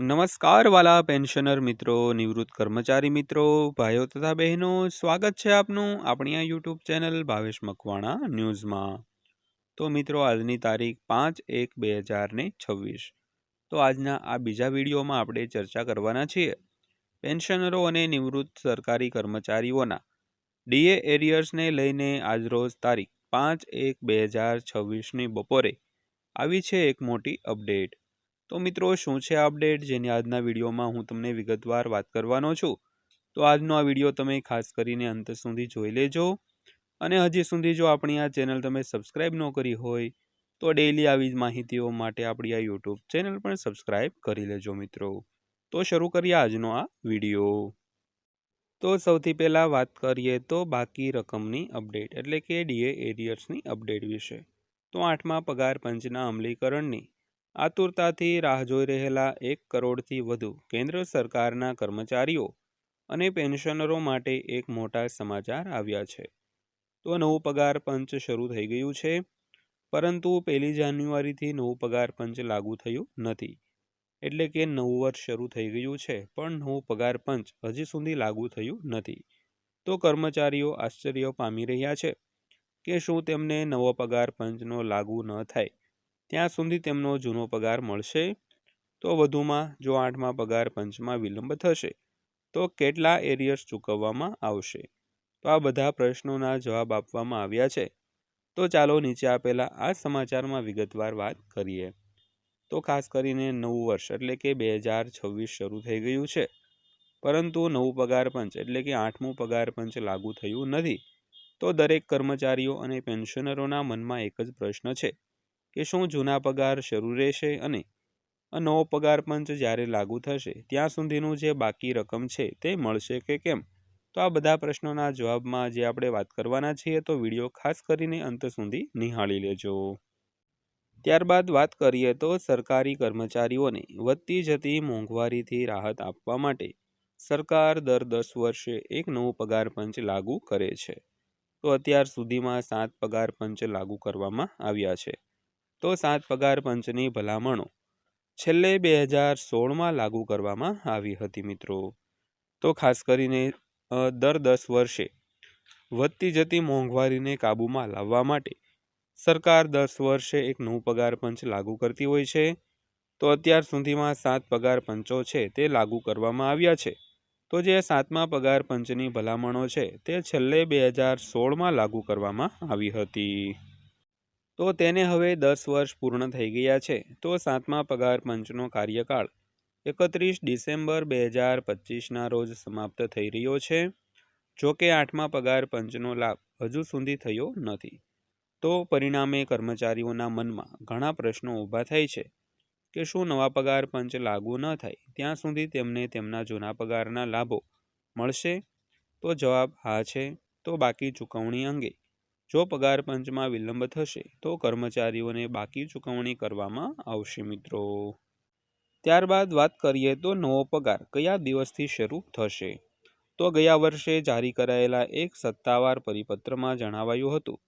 નમસ્કાર વાલા પેન્શનર મિત્રો, નિવૃત્ત કર્મચારી મિત્રો, ભાઈઓ તથા બહેનો, સ્વાગત છે આપનું આપણી આ યુટ્યુબ ચેનલ ભાવેશ મકવાણા ન્યૂઝમાં. તો મિત્રો, આજની તારીખ પાંચ એક બે હજાર ને છવ્વીસ. તો આજના આ બીજા વિડીયોમાં આપણે ચર્ચા કરવાના છીએ પેન્શનરો અને નિવૃત્ત સરકારી કર્મચારીઓના ડીએ એરિયર્સને લઈને આજરોજ તારીખ પાંચ એક બે હજાર છવ્વીસની બપોરે આવી છે એક મોટી અપડેટ. તો મિત્રો, શું છે અપડેટ જેની આજના વિડીયોમાં હું તમને વિગતવાર વાત કરવાનો છું? તો આજનો આ વીડિયો તમે ખાસ કરીને અંત સુધી જોઈ લેજો. અને હજી સુધી જો આપણી આ ચેનલ તમે સબસ્ક્રાઈબ ન કરી હોય, તો ડેઈલી આવી જ માહિતીઓ માટે આપણી આ યુટ્યુબ ચેનલ પણ સબસ્ક્રાઈબ કરી લેજો મિત્રો. તો શરૂ કરીએ આજનો આ વીડિયો. તો સૌથી પહેલાં વાત કરીએ તો બાકી રકમની અપડેટ એટલે કે ડીએ એરિયર્સની અપડેટ વિશે. તો આઠમા પગાર પંચના અમલીકરણની. આતુરતાથી રાહ જોઈ રહેલા એક કરોડથી વધુ કેન્દ્ર સરકારના કર્મચારીઓ અને પેન્શનરો માટે એક મોટા સમાચાર આવ્યા છે. તો નવું પગાર પંચ શરૂ થઈ ગયું છે, પરંતુ પહેલી જાન્યુઆરીથી નવું પગાર પંચ લાગુ થયું નથી. એટલે કે નવું વર્ષ શરૂ થઈ ગયું છે, પણ નવું પગાર પંચ હજી સુધી લાગુ થયું નથી. તો કર્મચારીઓ આશ્ચર્ય પામી રહ્યા છે કે શું તેમને નવો પગાર પંચનો લાગુ ન થાય. ત્યાં સુધી તેમનો જૂનો પગાર મળશે. તો વધુમાં, જો આઠમા પગાર પંચમાં વિલંબ થશે, તો કેટલા એરિયર્સ ચૂકવવામાં આવશે? તો આ બધા પ્રશ્નોના જવાબ આપવામાં આવ્યા છે. તો ચાલો નીચે આપેલા આ સમાચારમાં વિગતવાર વાત કરીએ. તો ખાસ કરીને નવું વર્ષ એટલે કે બે હજાર છવ્વીસ શરૂ થઈ ગયું છે. પરંતુ નવું પગાર પંચ એટલે કે આઠમું પગાર પંચ લાગુ થયું નથી. તો દરેક કર્મચારીઓ અને પેન્શનરોના મનમાં એક જ પ્રશ્ન છે. કે શું જૂના પગાર શરૂ રહેશે અને નવો પગાર પંચ જ્યારે લાગુ થશે, ત્યાં સુધીનું જે બાકી રકમ છે તે મળશે કે કેમ? તો આ બધા પ્રશ્નોના જવાબમાં જે આપણે વાત કરવાના છીએ, તો વીડિયો ખાસ કરીને અંત સુધી નિહાળી લેજો. ત્યારબાદ વાત કરીએ તો સરકારી કર્મચારીઓને વધતી જતી મોંઘવારીથી રાહત આપવા માટે સરકાર દર દસ વર્ષે એક નવું પગાર પંચ લાગુ કરે છે. તો અત્યાર સુધીમાં સાત પગાર પંચ લાગુ કરવામાં આવ્યા છે. તો સાત પગાર પંચની ભલામણો. છેલ્લે બે હજાર સોળમાં લાગુ કરવામાં આવી હતી મિત્રો. તો ખાસ કરીને દર દસ વર્ષે વધતી જતી મોંઘવારીને કાબૂમાં લાવવા માટે સરકાર દસ વર્ષે એક નવું પગાર પંચ લાગુ કરતી હોય છે. તો અત્યાર સુધીમાં સાત પગાર પંચો છે તે લાગુ કરવામાં આવ્યા છે. તો જે સાતમા પગાર પંચની ભલામણો છે તે છેલ્લે બે હજાર સોળમાં લાગુ કરવામાં આવી હતી. તો તેને હવે દસ વર્ષ પૂર્ણ થઈ ગયા છે. તો સાતમા પગાર પંચનો કાર્યકાળ એકત્રીસ ડિસેમ્બર બે હજાર પચીસના રોજ સમાપ્ત થઈ રહ્યો છે. જો કે આઠમા પગાર પંચનો લાભ હજુ સુધી થયો નથી. તો પરિણામે કર્મચારીઓના મનમાં ઘણા પ્રશ્નો ઊભા થાય છે કે શું નવા પગાર પંચ લાગુ ન થાય, ત્યાં સુધી તેમને તેમના જૂના પગારના લાભો મળશે? તો જવાબ હા છે. તો બાકી ચૂકવણી અંગે જો પગાર પંચમાં વિલંબ થશે, તો કર્મચારીઓને બાકી ચૂકવણી કરવામાં આવશે મિત્રો. ત્યારબાદ વાત કરીએ તો નવો પગાર કયા દિવસથી શરૂ થશે? તો ગયા વર્ષે જારી કરાયેલા એક સત્તાવાર પરિપત્રમાં જણાવાયું હતું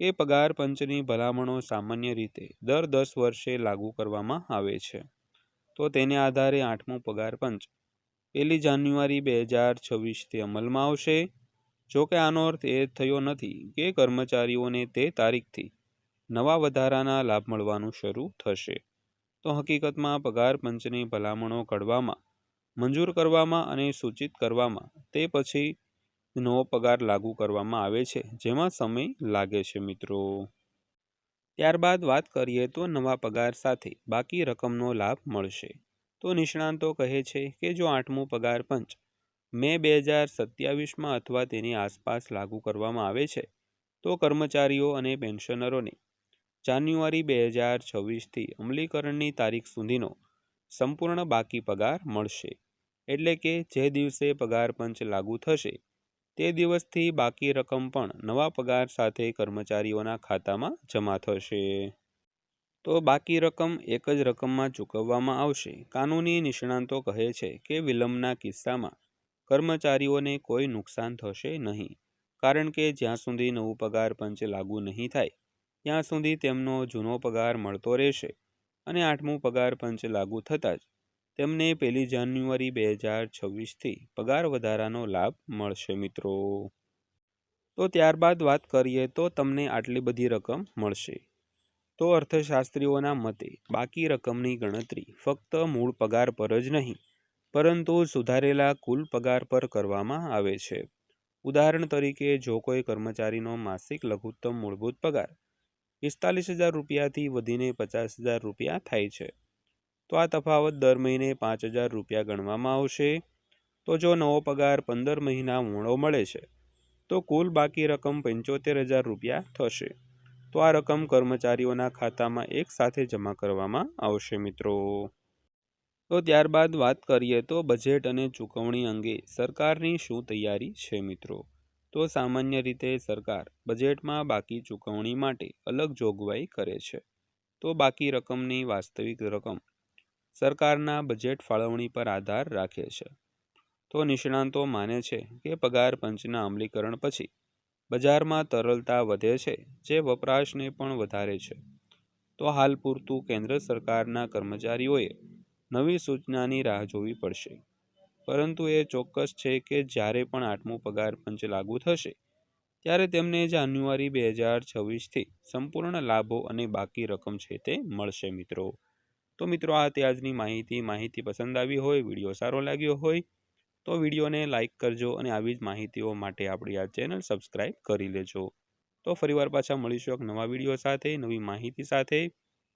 કે, પગાર પંચની ભલામણો સામાન્ય રીતે દર દસ વર્ષે લાગુ કરવામાં આવે છે. તો તેને આધારે આઠમું પગાર પંચ પહેલી જાન્યુઆરી બે હજાર છવ્વીસથી અમલમાં આવશે. જો કે આનો અર્થ એ થયો નથી કે કર્મચારીઓને તે તારીખથી નવા વધારાના લાભ મળવાનું શરૂ થશે. તો હકીકતમાં પગાર પંચની ભલામણો ઘડવામાં, મંજૂર કરવામાં અને સૂચિત કરવામાં તે પછી નવો પગાર લાગુ કરવામાં આવે છે, જેમાં સમય લાગે છે મિત્રો. ત્યારબાદ વાત કરીએ તો નવા પગાર સાથે બાકી રકમનો લાભ મળશે. તો નિષ્ણાંતો કહે છે કે જો આઠમું પગાર પંચ મે બે હજાર સત્યાવીસમાં અથવા તેની આસપાસ લાગુ કરવામાં આવે છે, તો કર્મચારીઓ અને પેન્શનરોને જાન્યુઆરી બે હજાર છવ્વીસથી અમલીકરણની તારીખ સુધીનો સંપૂર્ણ બાકી પગાર મળશે. એટલે કે જે દિવસે પગાર પંચ લાગુ થશે, તે દિવસથી બાકી રકમ પણ નવા પગાર સાથે કર્મચારીઓના ખાતામાં જમા થશે. તો બાકી રકમ એક જ રકમમાં ચૂકવવામાં આવશે. કાનૂની નિષ્ણાંતો કહે છે કે વિલંબના કિસ્સામાં કર્મચારીઓને કોઈ નુકસાન થશે નહીં. કારણ કે જ્યાં સુધી નવું પગાર પંચ લાગુ નહીં થાય, ત્યાં સુધી તેમનો જૂનો પગાર મળતો રહેશે અને આઠમું પગાર પંચ લાગુ થતાં જ તેમને પહેલી જાન્યુઆરી બે હજાર છવ્વીસથી પગાર વધારાનો લાભ મળશે મિત્રો. તો ત્યારબાદ વાત કરીએ તો તમને આટલી બધી રકમ મળશે. તો અર્થશાસ્ત્રીઓના મતે બાકી રકમની ગણતરી ફક્ત મૂળ પગાર પર જ નહીં પરંતુ સુધારેલા કુલ પગાર પર કરવામાં આવે છે. ઉદાહરણ તરીકે, જો કોઈ કર્મચારીનો માસિક લઘુત્તમ મૂળભૂત પગાર પિસ્તાલીસ હજાર રૂપિયાથી વધીને પચાસ હજાર રૂપિયા થાય છે, તો આ તફાવત દર મહિને પાંચ હજાર રૂપિયા ગણવામાં આવશે. તો જો નવો પગાર પંદર મહિના મોડો મળે છે, તો કુલ બાકી રકમ પંચોતેર હજાર રૂપિયા થશે. તો આ રકમ કર્મચારીઓના ખાતામાં એક સાથે જમા કરવામાં આવશે, મિત્રો. તો ત્યારબાદ વાત કરીએ તો બજેટ અને ચૂકવણી અંગે સરકારની શું તૈયારી છે મિત્રો? તો સામાન્ય રીતે સરકાર બજેટમાં બાકી ચૂકવણી માટે અલગ જોગવાઈ કરે છે. તો બાકી રકમની વાસ્તવિક રકમ સરકારના બજેટ ફાળવણી પર આધાર રાખે છે. તો નિષ્ણાંતો માને છે કે પગાર પંચના અમલીકરણ પછી બજારમાં તરલતા વધે છે, જે વપરાશને પણ વધારે છે. તો હાલ પૂરતું કેન્દ્ર સરકારના કર્મચારીઓએ નવી સૂચનાની રાહ જોવી પડશે. પરંતુ એ ચોક્કસ છે કે જ્યારે પણ આઠમું પગાર પંચ લાગુ થશે, ત્યારે તેમને જાન્યુઆરી બે હજાર છવ્વીસથી સંપૂર્ણ લાભો અને બાકી રકમ છે તે મળશે, મિત્રો. તો મિત્રો, આ તે આજની માહિતી. માહિતી પસંદ આવી હોય, વીડિયો સારો લાગ્યો હોય, તો વિડીયોને લાઇક કરજો અને આવી જ માહિતીઓ માટે આપણી આ ચેનલ સબસ્ક્રાઈબ કરી લેજો. તો ફરીવાર પાછા મળીશું એક નવા વીડિયો સાથે, નવી માહિતી સાથે.